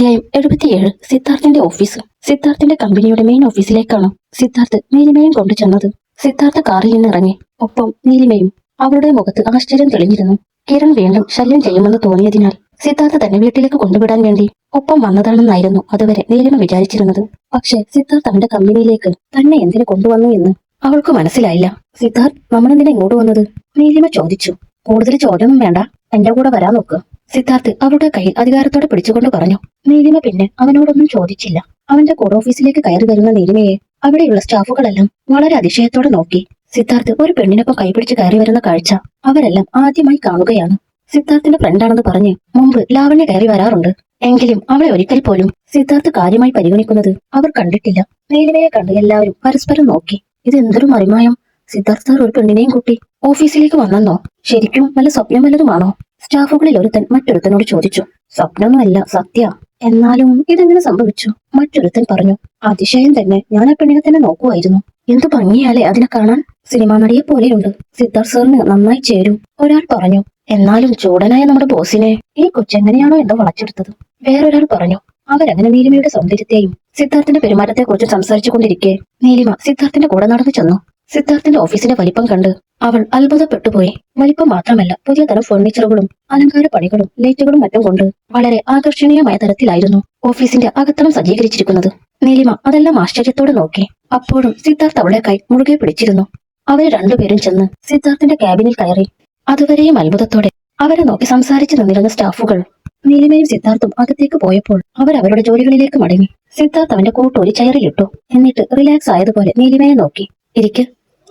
അധ്യായം എഴുപത്തിയേഴ് സിദ്ധാർത്ഥിന്റെ ഓഫീസ് സിദ്ധാർത്ഥിന്റെ കമ്പനിയുടെ മെയിൻ ഓഫീസിലേക്കാണ് സിദ്ധാർത്ഥ് നീലിമയും കൊണ്ടു ചെന്നത്. സിദ്ധാർത്ഥ കാറിൽ നിന്ന് ഇറങ്ങി ഒപ്പം നീലിമയും അവളുടെ മുഖത്ത് ആശ്ചര്യം തെളിഞ്ഞിരുന്നു. കിരൺ വീണ്ടും ശല്യം ചെയ്യുമെന്ന് തോന്നിയതിനാൽ സിദ്ധാർത്ഥ തന്നെ വീട്ടിലേക്ക് കൊണ്ടുവിടാൻ വേണ്ടി ഒപ്പം വന്നതാണെന്നായിരുന്നു അതുവരെ നീലിമ വിചാരിച്ചിരുന്നത്. പക്ഷേ സിദ്ധാർത്ഥ് അവന്റെ കമ്പനിയിലേക്ക് തന്നെ എന്തിനു കൊണ്ടുവന്നു എന്ന് അവൾക്ക് മനസ്സിലായില്ല. സിദ്ധാർത്ഥ് നമ്മളെന്തിനാ ഇങ്ങോട്ട് വന്നത്? നീലിമ ചോദിച്ചു. കൂടുതൽ ചോദ്യമൊന്നും വേണ്ട. എന്റെ കൂടെ വരാൻ നോക്ക്. സിദ്ധാർത്ഥ് അവരുടെ കയ്യിൽ അധികാരത്തോടെ പിടിച്ചുകൊണ്ട് പറഞ്ഞു നീലിമ പിന്നെ അവനോടൊന്നും ചോദിച്ചില്ല. അവന്റെ കോഡ് ഓഫീസിലേക്ക് കയറി വരുന്ന നീലിമയെ അവിടെയുള്ള സ്റ്റാഫുകളെല്ലാം വളരെ അതിശയത്തോടെ നോക്കി. സിദ്ധാർത്ഥ് ഒരു പെണ്ണിനൊപ്പം കൈപിടിച്ച് കയറി വരുന്ന കാഴ്ച അവരെല്ലാം ആദ്യമായി കാണുകയാണ്. സിദ്ധാർത്ഥിന്റെ ഫ്രണ്ടാണെന്ന് പറഞ്ഞ് മുമ്പ് ലാവണ്യ കയറി വരാറുണ്ട്. എങ്കിലും അവളെ ഒരിക്കൽ പോലും സിദ്ധാർത്ഥ് കാര്യമായി പരിഗണിക്കുന്നത് അവർ കണ്ടിട്ടില്ല. നീലിമയെ കണ്ട് എല്ലാവരും പരസ്പരം നോക്കി. ഇത് എന്തൊരു മറിമായം. സിദ്ധാർത്ഥ് സാർ ഒരു പെണ്ണിനെയും കൂട്ടി ഓഫീസിലേക്ക് വന്നെന്നോ? ശരിക്കും നല്ല സ്വപ്നം വല്ലതുമാണോ? സ്റ്റാഫുകളിൽ ഒരുത്തൻ മറ്റൊരുത്തനോട് ചോദിച്ചു സ്വപ്നമൊന്നുമല്ല സത്യ. എന്നാലും ഇതെങ്ങനെ സംഭവിച്ചു? മറ്റൊരുത്തൻ പറഞ്ഞു അതിശയം തന്നെ ഞാൻ ആ പെണ്ണിനെ തന്നെ നോക്കുമായിരുന്നു എന്ത് ഭംഗിയാലേ അതിനെ കാണാൻ? സിനിമാ നടിയെ പോലെയുണ്ട്. സിദ്ധാർത്ഥ് സാറിന് നന്നായി ചേരും. ഒരാൾ പറഞ്ഞു എന്നാലും ചൂടനായ നമ്മുടെ ബോസിനെ ഈ കൊച്ചെങ്ങനെയാണോ എന്തോ വളച്ചെടുത്തത്? വേറൊരാൾ പറഞ്ഞു അവരങ്ങനെ നീലിമയുടെ സൗന്ദര്യത്തെയും സിദ്ധാർത്ഥിന്റെ പെരുമാറ്റത്തെക്കുറിച്ച് സംസാരിച്ചു കൊണ്ടിരിക്കെ നീലിമ സിദ്ധാർത്ഥിന്റെ കൂടെ നടന്നു ചെന്നു. സിദ്ധാർത്ഥിന്റെ ഓഫീസിന്റെ വലിപ്പം കണ്ട് അവൾ അത്ഭുതപ്പെട്ടുപോയി. വലിപ്പം മാത്രമല്ല പുതിയ തരം ഫർണിച്ചറുകളും അലങ്കാര പണികളും ലൈറ്റുകളും മറ്റും കൊണ്ട് വളരെ ആകർഷണീയമായ തരത്തിലായിരുന്നു ഓഫീസിന്റെ അകത്തളം സജ്ജീകരിച്ചിരിക്കുന്നത്. നീലിമ അതെല്ലാം ആശ്ചര്യത്തോടെ നോക്കി. അപ്പോഴും സിദ്ധാർത്ഥ് അവളെ കൈ മുറുകെ പിടിച്ചിരുന്നു. അവർ രണ്ടുപേരും ചെന്ന് സിദ്ധാർത്ഥിന്റെ ക്യാബിനിൽ കയറി. അതുവരെയും അത്ഭുതത്തോടെ അവരെ നോക്കി സംസാരിച്ചു നിന്നിരുന്ന സ്റ്റാഫുകൾ നീലിമയും സിദ്ധാർത്ഥും അകത്തേക്ക് പോയപ്പോൾ അവർ അവരുടെ ജോലികളിലേക്ക് മടങ്ങി. സിദ്ധാർത്ഥ് അവന്റെ കൂട്ടോലി ചെയറിലിട്ടു എന്നിട്ട് റിലാക്സ് ആയതുപോലെ നീലിമയെ നോക്കി. ഇരിക്ക്.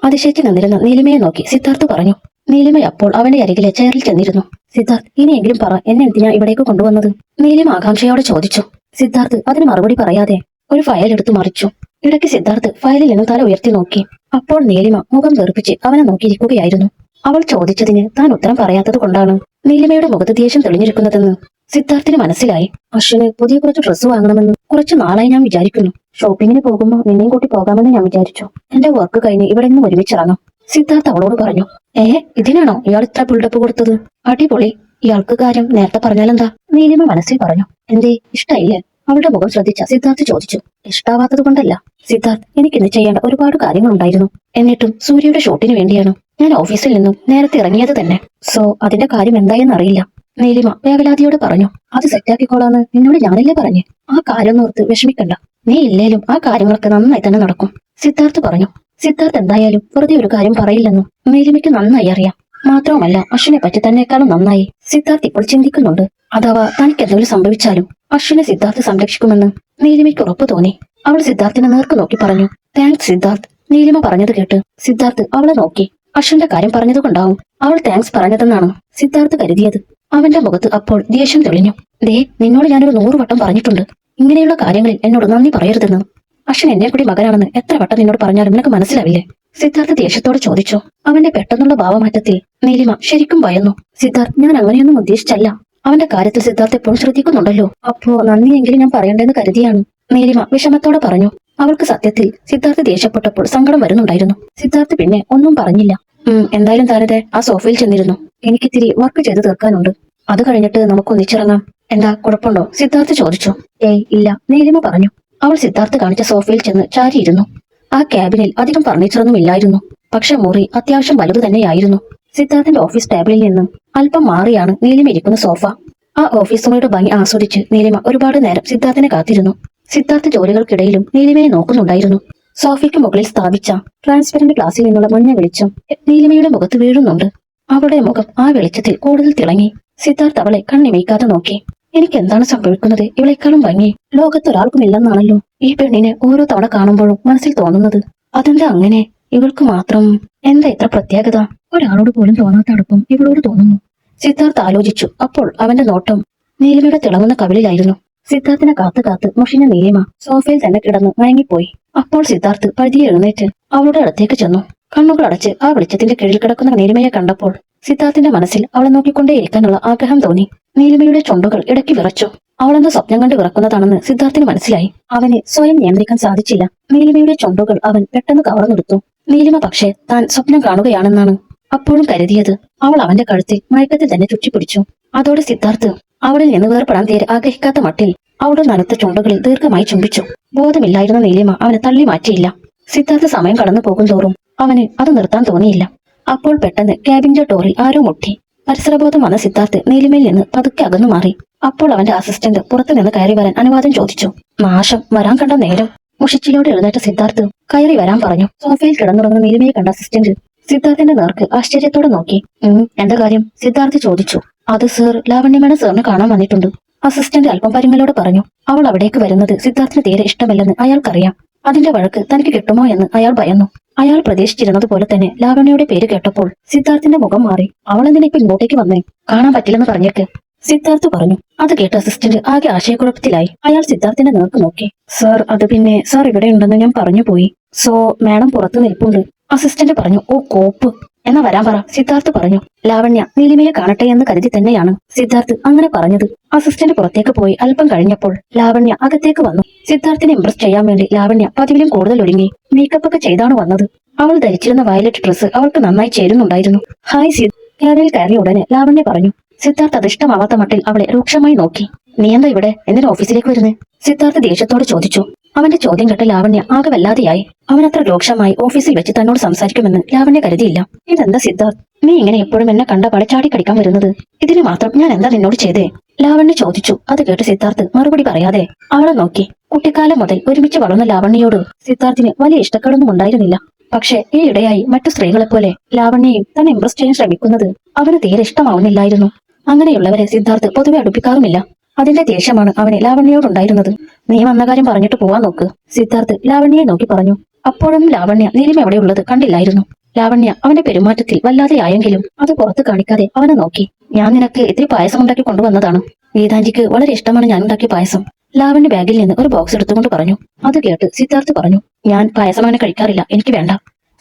അതിശയിച്ച് നിന്നിരുന്ന നീലിമയെ നോക്കി സിദ്ധാർത്ഥ് പറഞ്ഞു നീലിമ അപ്പോൾ അവന്റെ അരികിലെ ചെയറിൽ ചെന്നിരുന്നു. സിദ്ധാർത്ഥ് ഇനിയെങ്കിലും പറ എന്നെ എന്തിനാ ഇവിടേക്ക് കൊണ്ടുവന്നത്? നീലിമ ആകാംക്ഷയോടെ ചോദിച്ചു. സിദ്ധാർത്ഥ് അതിന് മറുപടി പറയാതെ ഒരു ഫയൽ എടുത്തു മറിച്ചു. ഇടയ്ക്ക് സിദ്ധാർത്ഥ് ഫയലിൽ നിന്ന് തല ഉയർത്തി നോക്കി. അപ്പോൾ നീലിമ മുഖം വെറുപ്പിച്ച് അവനെ നോക്കിയിരിക്കുകയായിരുന്നു. അവൾ ചോദിച്ചതിന് താൻ ഉത്തരം പറയാത്തത് കൊണ്ടാണ് നീലിമയുടെ മുഖത്ത് ദേഷ്യം തെളിഞ്ഞിരിക്കുന്നതെന്ന് സിദ്ധാർത്ഥിന് മനസ്സിലായി. അശ്വിന് പുതിയ കുറച്ച് ഡ്രസ്സ് വാങ്ങണമെന്ന് കുറച്ച് നാളായി ഞാൻ വിചാരിക്കുന്നു. ഷോപ്പിങ്ങിന് പോകുമ്പോൾ നിന്നെയും കൂട്ടി പോകാമെന്ന് ഞാൻ വിചാരിച്ചു. എന്റെ വർക്ക് കഴിഞ്ഞ് ഇവിടെ നിന്ന് ഒരുമിച്ചിറങ്ങാം. സിദ്ധാർത്ഥ അവളോട് പറഞ്ഞു ഏ ഇതിനാണോ ഇയാൾ ഇത്ര ബിൽഡപ്പ് കൊടുത്തത്? അടിപൊളി. ഇയാൾക്ക് കാര്യം നേരത്തെ പറഞ്ഞാലെന്താ? നീലിമ മനസ്സിൽ പറഞ്ഞു എന്തേ ഇഷ്ടായില്ലേ? അവളുടെ മുഖം ശ്രദ്ധിച്ച സിദ്ധാർത്ഥ് ചോദിച്ചു ഇഷ്ടാവാത്തത് കൊണ്ടല്ല. സിദ്ധാർത്ഥ് എനിക്കിന്ന് ചെയ്യേണ്ട ഒരുപാട് കാര്യങ്ങളുണ്ടായിരുന്നു. എന്നിട്ടും സൂര്യയുടെ ഷോട്ടിന് വേണ്ടിയാണ് ഞാൻ ഓഫീസിൽ നിന്നും നേരത്തെ ഇറങ്ങിയത് തന്നെ. സോ അതിന്റെ കാര്യം എന്തായെന്ന് അറിയില്ല. നീലിമ വേവലാതിയോട് പറഞ്ഞു അത് സെറ്റാക്കിക്കോളാന്ന് നിന്നോട് ഞാനല്ലേ പറഞ്ഞേ? ആ കാര്യം ഓർത്ത് വിഷമിക്കണ്ട. നീ ഇല്ലേലും ആ കാര്യങ്ങളൊക്കെ നന്നായി തന്നെ നടക്കും. സിദ്ധാർത്ഥ് പറഞ്ഞു സിദ്ധാർത്ഥ് എന്തായാലും വെറുതെ ഒരു കാര്യം പറയില്ലെന്നും നീലിമയ്ക്ക് നന്നായി അറിയാം. മാത്രവുമല്ല അശ്വിനെ പറ്റി തന്നെക്കാളും നന്നായി സിദ്ധാർത്ഥ് ഇപ്പോൾ ചിന്തിക്കുന്നുണ്ട്. അഥവാ തനിക്ക് എന്തെങ്കിലും സംഭവിച്ചാലും അശ്വിനെ സിദ്ധാർത്ഥ് സംരക്ഷിക്കുമെന്ന് നീലിമയ്ക്ക് ഉറപ്പ് തോന്നി. അവൾ സിദ്ധാർത്ഥിനെ നേർക്ക് നോക്കി പറഞ്ഞു താങ്ക്സ് സിദ്ധാർത്ഥ്. നീലിമ പറഞ്ഞത് കേട്ട് സിദ്ധാർത്ഥ് അവളെ നോക്കി. അശ്വിന്റെ കാര്യം പറഞ്ഞതുകൊണ്ടാവും അവൾ താങ്ക്സ് പറഞ്ഞതെന്നാണ് സിദ്ധാർത്ഥ് കരുതിയത്. അവന്റെ മുഖത്ത് അപ്പോൾ ദേഷ്യം തെളിഞ്ഞു. ദേ നിന്നോട് ഞാനൊരു നൂറ് വട്ടം പറഞ്ഞിട്ടുണ്ട്. ഇങ്ങനെയുള്ള കാര്യങ്ങളിൽ എന്നോട് നന്ദി പറയരുതെന്ന്. അശ്വൻ എന്നെ കൂടി മകനാണെന്ന് എത്ര വട്ടം നിന്നോട് പറഞ്ഞാലും നിനക്ക് മനസ്സിലാവില്ലേ? സിദ്ധാർത്ഥ ദേഷ്യത്തോട് ചോദിച്ചു. അവന്റെ പെട്ടെന്നുള്ള ഭാവമാറ്റത്തിൽ നീലിമ ശരിക്കും ഭയന്നു. സിദ്ധാർത്ഥ് ഞാൻ അങ്ങനെയൊന്നും ഉദ്ദേശിച്ചല്ല. അവന്റെ കാര്യത്തിൽ സിദ്ധാർത്ഥ് എപ്പോഴും ശ്രദ്ധിക്കുന്നുണ്ടല്ലോ. അപ്പോ നന്ദിയെങ്കിലും ഞാൻ പറയേണ്ടെന്ന് കരുതിയാണ്. നീലിമ വിഷമത്തോടെ പറഞ്ഞു. അവൾക്ക് സത്യത്തിൽ സിദ്ധാർത്ഥ് ദേഷ്യപ്പെട്ടപ്പോൾ സങ്കടം വരുന്നുണ്ടായിരുന്നു. സിദ്ധാർത്ഥ് പിന്നെ ഒന്നും പറഞ്ഞില്ല. എന്തായാലും താരതെ ആ സോഫയിൽ ചെന്നിരുന്നു. എനിക്കിത്തിരി വർക്ക് ചെയ്ത് തീർക്കാനുണ്ട്. അത് കഴിഞ്ഞിട്ട് നമുക്ക് ഒന്നിച്ചിറങ്ങാം. എന്താ കുഴപ്പമുണ്ടോ? സിദ്ധാർത്ഥ് ചോദിച്ചു. ഏയ് ഇല്ല നീലിമ പറഞ്ഞു. അവൾ സിദ്ധാർത്ഥ് കാണിച്ച സോഫയിൽ ചെന്ന് ചാരിയിരുന്നു. ആ ക്യാബിനിൽ അധികം ഫർണിച്ചറൊന്നും ഇല്ലായിരുന്നു. പക്ഷെ മുറി അത്യാവശ്യം വലുത് തന്നെയായിരുന്നു. സിദ്ധാർത്ഥിന്റെ ഓഫീസ് ടേബിളിൽ നിന്നും അല്പം മാറിയാണ് നീലിമ ഇരിക്കുന്ന സോഫ. ആ ഓഫീസ് മുറിയുടെ ഭംഗി ആസ്വദിച്ച് നീലിമ ഒരുപാട് നേരം സിദ്ധാർത്ഥിനെ കാത്തിരുന്നു. സിദ്ധാർത്ഥ് ജോലികൾക്കിടയിലും നീലിമയെ നോക്കുന്നുണ്ടായിരുന്നു. സോഫയ്ക്ക് മുകളിൽ സ്ഥാപിച്ച ട്രാൻസ്പെറന്റ് ഗ്ലാസിൽ നിന്നുള്ള മഞ്ഞ വെളിച്ചം നീലിമയുടെ മുഖത്ത് വീഴുന്നുണ്ട്. അവളുടെ മുഖം ആ വെളിച്ചത്തിൽ കൂടുതൽ തിളങ്ങി. സിദ്ധാർത്ഥ് അവളെ കണ്ണിമയ്ക്കാതെ നോക്കി. എനിക്ക് എന്താണ് സംഭവിക്കുന്നത്? ഇവളെക്കാളും ഭംഗി. ലോകത്ത് ഒരാൾക്കുമില്ലെന്നാണല്ലോ ഈ പെണ്ണിനെ ഓരോ തവണ കാണുമ്പോഴും മനസ്സിൽ തോന്നുന്നത്. അതെന്താ അങ്ങനെ? ഇവൾക്ക് മാത്രം എന്താ ഇത്ര പ്രത്യേകത? ഒരാളോട് പോലും തോന്നാത്ത അടുപ്പം ഇവളോട് തോന്നുന്നു. സിദ്ധാർത്ഥ് ആലോചിച്ചു. അപ്പോൾ അവന്റെ നോട്ടം നീലിമയുടെ തിളങ്ങുന്ന കവിളിലായിരുന്നു. സിദ്ധാർത്ഥിനെ കാത്തു കാത്ത് മുഷിഞ്ഞ നീലിമ സോഫയിൽ തന്നെ കിടന്ന് മയങ്ങിപ്പോയി. അപ്പോൾ സിദ്ധാർത്ഥ് പതിയെ എഴുന്നേറ്റ് അവളുടെ അടുത്തേക്ക് ചെന്നു. കണ്ണുകൾ അടച്ച് ആ വെളിച്ചത്തിന്റെ കീഴിൽ കിടക്കുന്ന നീലിമയെ കണ്ടപ്പോൾ സിദ്ധാർത്ഥിന്റെ മനസ്സിൽ അവളെ നോക്കിക്കൊണ്ടേയിരിക്കാനുള്ള ആഗ്രഹം തോന്നി. നീലിമയുടെ ചുണ്ടുകൾ ഇടയ്ക്ക് വിറച്ചു. അവളെന്തോ സ്വപ്നം കണ്ട് വിറക്കുന്നതാണെന്ന് സിദ്ധാർത്ഥിന് മനസ്സിലായി. അവനെ സ്വയം നിയന്ത്രിക്കാൻ സാധിച്ചില്ല. നീലിമയുടെ ചുണ്ടുകൾ അവൻ പെട്ടെന്ന് കവർന്നെടുത്തു. നീലിമ പക്ഷേ താൻ സ്വപ്നം കാണുകയാണെന്നാണ് അപ്പോഴും കരുതിയത്. അവൾ അവന്റെ കഴുത്തിൽ മയക്കത്തിൽ തന്നെ ചുറ്റിപ്പിടിച്ചു. അതോടെ സിദ്ധാർത്ഥ് അവളിൽ നിന്ന് വേർപെടാൻ തീരെ ആഗ്രഹിക്കാത്ത മട്ടിൽ അവളുടെ നനുത്ത ചുണ്ടുകളിൽ ദീർഘമായി ചുംബിച്ചു. ബോധമില്ലായിരുന്ന നീലിമ അവനെ തള്ളി മാറ്റിയില്ല. സിദ്ധാർത്ഥ സമയം കടന്നു പോകും തോറും അവന് അത് നിർത്താൻ തോന്നിയില്ല. അപ്പോൾ പെട്ടെന്ന് ക്യാബിന്റെ ടോറിൽ ആരോ മുട്ടി. പരിസരബോധം വന്ന സിദ്ധാർത്ഥ് നീലിമയിൽ നിന്ന് പതുക്കെ അകന്നു മാറി. അപ്പോൾ അവന്റെ അസിസ്റ്റന്റ് പുറത്തു നിന്ന് കയറി വരാൻ അനുവാദം ചോദിച്ചു. നാശം വരാൻ കണ്ട നേരം. മുഷിച്ചിലോട് എഴുന്നേറ്റ സിദ്ധാർത്ഥ് കയറി വരാൻ പറഞ്ഞു. സോഫയിൽ കിടന്നുറങ്ങുന്ന നീലിമയെ കണ്ട അസിസ്റ്റന്റ് സിദ്ധാർത്ഥിന്റെ നേർക്ക് ആശ്ചര്യത്തോടെ നോക്കി. എന്താ കാര്യം? സിദ്ധാർത്ഥ് ചോദിച്ചു. അത് സർ ലാവണ്യമേണ സാറിനെ കാണാൻ വന്നിട്ടുണ്ട്. അസിസ്റ്റന്റ് അല്പം പരിമലോട് പറഞ്ഞു അവൾ അവിടേക്ക് വരുന്നത് സിദ്ധാർത്ഥിന് തീരെ ഇഷ്ടമല്ലെന്ന് അയാൾക്കറിയാം. അതിന്റെ വഴക്ക് തനിക്ക് കിട്ടുമോ എന്ന് അയാൾ ഭയന്നു. അയാൾ പ്രതീക്ഷിച്ചിരുന്നത് പോലെ തന്നെ ലാവണ്യയുടെ പേര് കേട്ടപ്പോൾ സിദ്ധാർത്ഥിന്റെ മുഖം മാറി. അവൾ എന്തിനാ ഇപ്പൊ ഇങ്ങോട്ടേക്ക് വന്നേ? കാണാൻ പറ്റില്ലെന്ന് പറഞ്ഞേക്ക് സിദ്ധാർത്ഥ് പറഞ്ഞു. അത് കേട്ട് അസിസ്റ്റന്റ് ആകെ ആശയക്കുഴപ്പത്തിലായി. അയാൾ സിദ്ധാർത്ഥിന്റെ നേർക്ക് നോക്കി. സർ അത് പിന്നെ സാർ ഇവിടെ ഉണ്ടെന്ന് ഞാൻ പറഞ്ഞു പോയി സോ മാഡം പുറത്ത് നിൽപ്പുണ്ട്. അസിസ്റ്റന്റ് പറഞ്ഞു ഓ കോപ്പ്. എന്നാ വരാൻ പറ. സിദ്ധാർത്ഥ് പറഞ്ഞു ലാവണ്യ നീലിമയെ കാണട്ടെ എന്ന് കരുതി തന്നെയാണ് സിദ്ധാർത്ഥ് അങ്ങനെ പറഞ്ഞത്. അസിസ്റ്റന്റ് പുറത്തേക്ക് പോയി അല്പം കഴിഞ്ഞപ്പോൾ ലാവണ്യ അകത്തേക്ക് വന്നു. സിദ്ധാർത്ഥിനെ ഇംപ്രസ് ചെയ്യാൻ വേണ്ടി ലാവണ്യ പതിവിലും കൂടുതൽ ഒരുങ്ങി. മേക്കപ്പ് ഒക്കെ ചെയ്താണ് വന്നത്. അവൾ ധരിച്ചിരുന്ന വയലറ്റ് ഡ്രസ്സ് അവൾക്ക് നന്നായി ചേരുന്നുണ്ടായിരുന്നു. ഹായ് സിദ് ക്യാബിൽ കയറിയ ഉടനെ ലാവണ്യ പറഞ്ഞു സിദ്ധാർത്ഥ് അതിഷ്ടമാവാത്ത മട്ടിൽ അവളെ രൂക്ഷമായി നോക്കി. നീ എന്താ ഇവിടെ? എന്തിനാ ഓഫീസിലേക്ക് വരുന്നേ? സിദ്ധാർത്ഥ് ദേഷ്യത്തോട് ചോദിച്ചു അവന്റെ ചോദ്യം കേട്ട ലാവണ്യ ആകെ വല്ലാതെയായി. അവനത്ര രൂക്ഷമായി ഓഫീസിൽ വെച്ച് തന്നോട് സംസാരിക്കുമെന്ന് ലാവണ്യ കരുതിയില്ല. ഇതെന്താ സിദ്ധാർത്ഥ്? നീ ഇങ്ങനെ എപ്പോഴും എന്നെ കണ്ട പടച്ചാടി കടിക്കാൻ വരുന്നത്? ഇതിന് മാത്രം ഞാൻ എന്താ നിന്നോട് ചെയ്തേ? ലാവണ്യ ചോദിച്ചു. അത് കേട്ട് സിദ്ധാർത്ഥ് മറുപടി പറയാതെ അവളെ നോക്കി. കുട്ടിക്കാലം മുതൽ ഒരുമിച്ച് വളർന്ന ലാവണ്യയോട് സിദ്ധാർത്ഥിന് വലിയ ഇഷ്ടക്കേടൊന്നും ഉണ്ടായിരുന്നില്ല. പക്ഷേ ഈ ഇടയായി മറ്റു സ്ത്രീകളെപ്പോലെ ലാവണ്യയും തന്നെ ഇംപ്രസ് ചെയ്യാൻ ശ്രമിക്കുന്നത് അവന് തീരെ ഇഷ്ടമാവുന്നില്ലായിരുന്നു. അങ്ങനെയുള്ളവരെ സിദ്ധാർത്ഥ് പൊതുവെ അടുപ്പിക്കാറുമില്ല. അതിന്റെ ദേഷ്യമാണ് അവന് ലാവണ്യയോടുണ്ടായിരുന്നത്. നീ വന്ന കാര്യം പറഞ്ഞിട്ട് പോവാൻ നോക്ക്. സിദ്ധാർത്ഥ് ലാവണ്യയെ നോക്കി പറഞ്ഞു. അപ്പോഴൊന്നും ലാവണ്യ നീലിമ എവിടെയുള്ളത് കണ്ടില്ലായിരുന്നു. ലാവണ്യ അവന്റെ പെരുമാറ്റത്തിൽ വല്ലാതെ ആയെങ്കിലും അത് പുറത്ത് കാണിക്കാതെ അവനെ നോക്കി. ഞാൻ നിനക്ക് ഇത്തിരി പായസം ഉണ്ടാക്കി കൊണ്ടുവന്നതാണ്. ഗീതാഞ്ജിക്ക് വളരെ ഇഷ്ടമാണ് ഞാൻ ഉണ്ടാക്കിയ പായസം. ലാവണ്യ ബാഗിൽ നിന്ന് ഒരു ബോക്സ് എടുത്തുകൊണ്ട് പറഞ്ഞു. അത് കേട്ട് സിദ്ധാർത്ഥ് പറഞ്ഞു ഞാൻ പായസം അവനെ കഴിക്കാറില്ല എനിക്ക് വേണ്ട.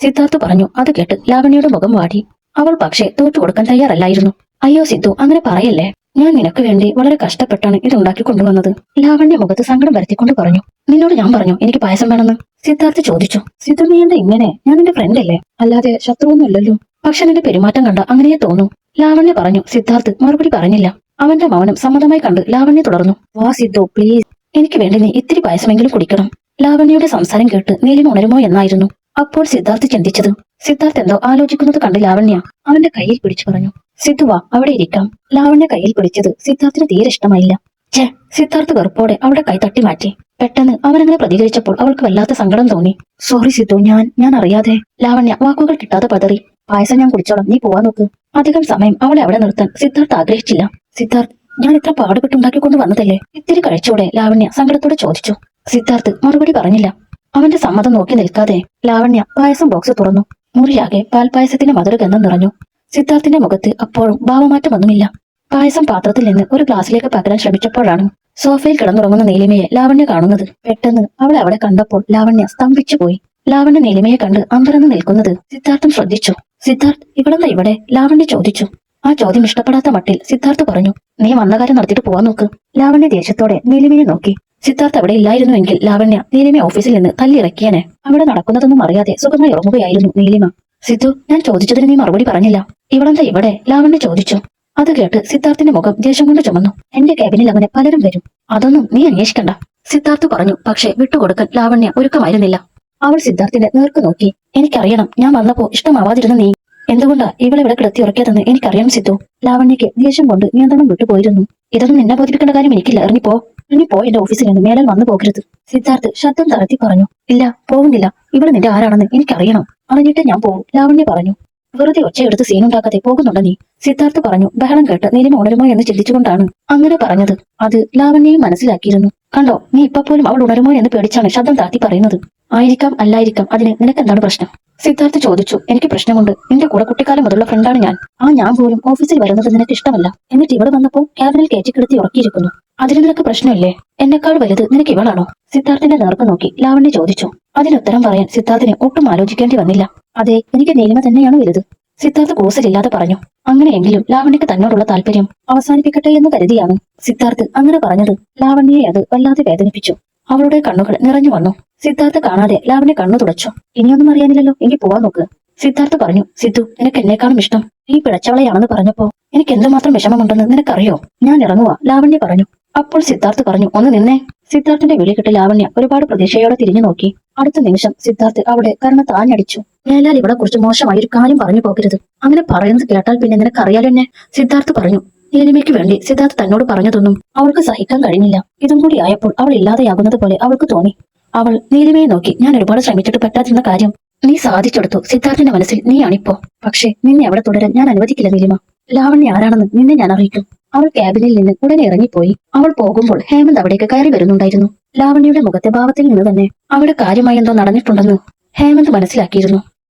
സിദ്ധാർത്ഥ് പറഞ്ഞു അത് കേട്ട് ലാവണ്യയുടെ മുഖം വാടി. അവൾ പക്ഷേ തോറ്റു കൊടുക്കാൻ തയ്യാറല്ലായിരുന്നു. അയ്യോ സിദ്ധു അങ്ങനെ പറയല്ലേ? ഞാൻ നിനക്ക് വേണ്ടി വളരെ കഷ്ടപ്പെട്ടാണ് ഇത് ഉണ്ടാക്കി കൊണ്ടുവന്നത്. ലാവണ്യ മുഖത്ത് സങ്കടം വരുത്തിക്കൊണ്ട് പറഞ്ഞു നിന്നോട് ഞാൻ പറഞ്ഞു എനിക്ക് പായസം വേണമെന്ന്. സിദ്ധാർത്ഥ് ചോദിച്ചു സിദ്ധു നീ എന്താ ഇങ്ങനെ? ഞാൻ നിന്റെ ഫ്രണ്ട് അല്ലേ? അല്ലാതെ ശത്രുവൊന്നുമല്ലല്ലോ പക്ഷെ നിന്റെ പെരുമാറ്റം കണ്ട അങ്ങനെയേ തോന്നു. ലാവണ്യ പറഞ്ഞു സിദ്ധാർത്ഥ് മറുപടി പറഞ്ഞില്ല. അവന്റെ മൗനം സമ്മതമായി കണ്ട് ലാവണ്യ തുടർന്നു വാ സിദ്ധു പ്ലീസ് എനിക്ക് വേണ്ടി നീ ഇത്തിരി പായസമെങ്കിലും കുടിക്കണം. ലാവണ്യയുടെ സംസാരം കേട്ട് നീലിമ ഉണരുമോ എന്നായിരുന്നു. അപ്പോൾ സിദ്ധാർത്ഥ് ചിന്തിച്ചത് സിദ്ധാർത്ഥ് എന്തോ ആലോചിക്കുന്നത് കണ്ട് ലാവണ്യ അവന്റെ കയ്യിൽ പിടിച്ചു പറഞ്ഞു സിദ്ധു വാ അവിടെ ഇരിക്കാം. ലാവണ്യ കയ്യിൽ പിടിച്ചത് സിദ്ധാർത്ഥിന് തീരെ ഇഷ്ടമായില്ല. ഛേ സിദ്ധാർത്ഥ് വെറുപ്പോടെ അവിടെ കൈ തട്ടി മാറ്റി. പെട്ടെന്ന് അവനങ്ങനെ പ്രതികരിച്ചപ്പോൾ അവൾക്ക് വല്ലാത്ത സങ്കടം തോന്നി. സോറി സിദ്ധു ഞാൻ ഞാൻ അറിയാതെ. ലാവണ്യ വാക്കുകൾ കിട്ടാതെ പതറി. പായസം ഞാൻ കുടിച്ചോളാം നീ പോവാൻ നോക്ക്. അധികം സമയം അവളെ അവിടെ നിർത്താൻ സിദ്ധാർത്ഥ് ആഗ്രഹിച്ചില്ല. സിദ്ധാർത്ഥ് ഞാൻ ഇത്ര പാടുപെട്ടുണ്ടാക്കിക്കൊണ്ട് വന്നതല്ലേ? ഇത്തിരി കഴിച്ചോടെ ലാവണ്യ സങ്കടത്തോടെ ചോദിച്ചു. സിദ്ധാർത്ഥ് മറുപടി പറഞ്ഞില്ല. അവന്റെ സമ്മതം നോക്കി നിൽക്കാതെ ലാവണ്യ പായസം ബോക്സ് തുറന്നു. മുറിയാകെ പാൽപായസത്തിന്റെ മധുരഗന്ധം നിറഞ്ഞു. സിദ്ധാർത്ഥിന്റെ മുഖത്ത് അപ്പോഴും ഭാവമാറ്റമൊന്നുമില്ല പായസം പാത്രത്തിൽ നിന്ന് ഒരു ഗ്ലാസ്സിലേക്ക് പകരാൻ ശ്രമിച്ചപ്പോഴാണ് സോഫയിൽ കിടന്നുറങ്ങുന്ന നീലിമയെ ലാവണ്യ കാണുന്നത്. പെട്ടെന്ന് അവളെ അവിടെ കണ്ടപ്പോൾ ലാവണ്യ സ്തംഭിച്ചുപോയി ലാവണ്യ നീലിമയെ കണ്ട് അമ്പരന്ന് നിൽക്കുന്നത് സിദ്ധാർത്ഥം ശ്രദ്ധിച്ചു. സിദ്ധാർത്ഥ് ഇവിടെന്താ ഇവിടെ? ലാവണ്യ ചോദിച്ചു. ആ ചോദ്യം ഇഷ്ടപ്പെടാത്ത മട്ടിൽ സിദ്ധാർത്ഥ് പറഞ്ഞു നീ വന്ന കാര്യം നടത്തിയിട്ട് പോവാൻ നോക്ക്. ലാവണ്യ ദേഷ്യത്തോടെ നീലിമയെ നോക്കി. സിദ്ധാർത്ഥ് അവിടെ ഇല്ലായിരുന്നുവെങ്കിൽ ലാവണ്യ നീലിമ ഓഫീസിൽ നിന്ന് തല്ലിറക്കിയനെ അവിടെ നടക്കുന്നതൊന്നും അറിയാതെ സുഖമായി ഉറങ്ങുകയായിരുന്നു നീലിമ. സിദ്ധു ഞാൻ ചോദിച്ചതിന് നീ മറുപടി പറഞ്ഞില്ല. ഇവളെന്താ ഇവിടെ? ലാവണ്യ ചോദിച്ചു. അത് കേട്ട് സിദ്ധാർത്ഥിന്റെ മുഖം ദേഷ്യം കൊണ്ട് ചുമന്നു. എന്റെ ക്യാബിനിൽ അങ്ങനെ പലരും വരും. അതൊന്നും നീ അന്വേഷിക്കണ്ട. സിദ്ധാർത്ഥ് പറഞ്ഞു പക്ഷെ വിട്ടുകൊടുക്കാൻ ലാവണ്യ ഒരുക്കമായിരുന്നില്ല. അവൾ സിദ്ധാർത്ഥിന്റെ നേർക്ക് നോക്കി. എനിക്കറിയണം ഞാൻ വന്നപ്പോ ഇഷ്ടമാവാതിരുന്ന നീ. എന്തുകൊണ്ടാ ഇവളെ ഇവിടെ കിടത്തി ഉറക്കിയതെന്ന് എനിക്കറിയാം സിദ്ധു? ലാവണ്യക്ക് ദേഷ്യം കൊണ്ട് നിയന്ത്രണം വിട്ടുപോയിരുന്നു. ഇതൊന്നും നിന്നെ ബോധിപ്പിക്കേണ്ട കാര്യം എനിക്കില്ല ഇറങ്ങിപ്പോ ഇറങ്ങിപ്പോ എന്റെ ഓഫീസിൽ നിന്ന് മേലാൽ വന്നു പോകരുത്. സിദ്ധാർത്ഥ് ശബ്ദം തളർത്തി പറഞ്ഞു ഇല്ല പോകുന്നില്ല. ഇവിടെ നിന്റെ ആരാണെന്ന് എനിക്കറിയണം. അറിഞ്ഞിട്ട് ഞാൻ പോകും ലാവണ്യ പറഞ്ഞു വെറുതെ ഒച്ചയെടുത്ത് സീനുണ്ടാക്കാതെ പോകുന്നുണ്ട് നീ? സിദ്ധാർത്ഥ് പറഞ്ഞു ബഹളം കേട്ട് നിലിമ ഉണരുമോ എന്ന് ചിന്തിച്ചുകൊണ്ടാണ്. അങ്ങനെ പറഞ്ഞത്. അത് ലാവണ്യയും മനസ്സിലാക്കിയിരുന്നു. കണ്ടോ നീ ഇപ്പൊ പോലും അവൾ ഉണരുമോ എന്ന് പേടിച്ചാണ് ശബ്ദം താത്തി പറയുന്നത്. ആയിരിക്കാം അല്ലായിരിക്കാം. അതിന് നിനക്ക് എന്താണ് പ്രശ്നം? സിദ്ധാർത്ഥ് ചോദിച്ചു എനിക്ക് പ്രശ്നമുണ്ട്. നിന്റെ കൂടെ കുട്ടിക്കാലം മുതലുള്ള ഫ്രണ്ടാണ് ഞാൻ. ആ ഞാൻ പോലും ഓഫീസിൽ വരുന്നത് നിനക്ക് ഇഷ്ടമല്ല. എന്നിട്ട് ഇവിടെ വന്നപ്പോ ക്യാബിനിൽ കയറ്റിക്കിടത്തി ഉറക്കിയിരിക്കുന്നു. അതിന് നിനക്ക് പ്രശ്നമില്ലേ? എന്നെക്കാൾ വലുത് നിനക്ക് ഇവളാണോ? സിദ്ധാർത്ഥിന്റെ നേർക്ക് നോക്കി. ലാവണ്യ ചോദിച്ചു അതിനുത്തരം പറയാൻ സിദ്ധാർത്ഥിന് ഒട്ടും ആലോചിക്കേണ്ടി വന്നില്ല. അതെ എനിക്ക് നീലിമ തന്നെയാണ് വലുത്. സിദ്ധാർത്ഥ് കൂസലില്ലാതെ പറഞ്ഞു അങ്ങനെയെങ്കിലും ലാവണ്യക്ക് തന്നോടുള്ള താല്പര്യം അവസാനിപ്പിക്കട്ടെ എന്ന് കരുതിയാണ്. സിദ്ധാർത്ഥ് അങ്ങനെ പറഞ്ഞത്. ലാവണ്യയെ അത് വല്ലാതെ വേദനിപ്പിച്ചു. അവളുടെ കണ്ണുകൾ നിറഞ്ഞു വന്നു. സിദ്ധാർത്ഥ കാണാതെ ലാവണ്യ കണ്ണു തുടച്ചു. ഇനിയൊന്നും അറിയാനില്ലല്ലോ. എനിക്ക് പോവാൻ നോക്ക്. സിദ്ധാർത്ഥ പറഞ്ഞു സിദ്ധു നിനക്ക് എന്നെക്കാളും ഇഷ്ടം. നീ പിഴച്ചവളയാണെന്ന് പറഞ്ഞപ്പോ എനിക്ക് എന്തുമാത്രം വിഷമമുണ്ടെന്ന് നിനക്കറിയോ? ഞാൻ ഇറങ്ങുക ലാവണ്യ പറഞ്ഞു. അപ്പോൾ സിദ്ധാർത്ഥ് പറഞ്ഞു ഒന്ന് നിന്നേ. സിദ്ധാർത്ഥിന്റെ വിളി കിട്ടി ലാവണ്യ ഒരുപാട് പ്രതീക്ഷയോടെ തിരിഞ്ഞു നോക്കി. അടുത്ത നിമിഷം സിദ്ധാർത്ഥ് അവിടെ കരണ താഞ്ഞടിച്ചു. മേലാൽ ഇവിടെ കുറിച്ച് മോശമായി ഒരു കാര്യം പറഞ്ഞു പോകരുത്. അങ്ങനെ പറയുന്നത് കേട്ടാൽ പിന്നെ നിനക്കറിയാലോ എന്നെ? സിദ്ധാർത്ഥ് പറഞ്ഞു നീലിമയ്ക്ക് വേണ്ടി സിദ്ധാർത്ഥ് തന്നോട് പറഞ്ഞതൊന്നും അവൾക്ക് സഹിക്കാൻ കഴിഞ്ഞില്ല. ഇതും കൂടി ആയപ്പോൾ അവൾ ഇല്ലാതെയാകുന്നത് പോലെ അവൾക്ക് തോന്നി. അവൾ നീലിമയെ നോക്കി ഞാൻ ഒരുപാട് ശ്രമിച്ചിട്ട് പറ്റാതിരുന്ന കാര്യം. നീ സാധിച്ചെടുത്തു. സിദ്ധാർത്ഥിന്റെ മനസ്സിൽ നീയാണിപ്പോ. പക്ഷേ നിന്നെ അവിടെ തുടരാൻ ഞാൻ അനുവദിക്കില്ല നീലിമ. ലാവണ്യ ആരാണെന്ന് നിന്നെ ഞാൻ അറിയിക്കും. അവൾ ക്യാബിനിൽ നിന്ന് ഉടനെ ഇറങ്ങിപ്പോയി. അവൾ പോകുമ്പോൾ ഹേമന്ത് അവിടേക്ക് കയറി വരുന്നുണ്ടായിരുന്നു. ലാവണ്യയുടെ മുഖത്തെ ഭാവത്തിൽ നിന്ന് തന്നെ അവിടെ കാര്യമായി എന്തോ നടന്നിട്ടുണ്ടെന്ന് ഹേമന്ത് മനസ്സിലാക്കിയിരുന്നു.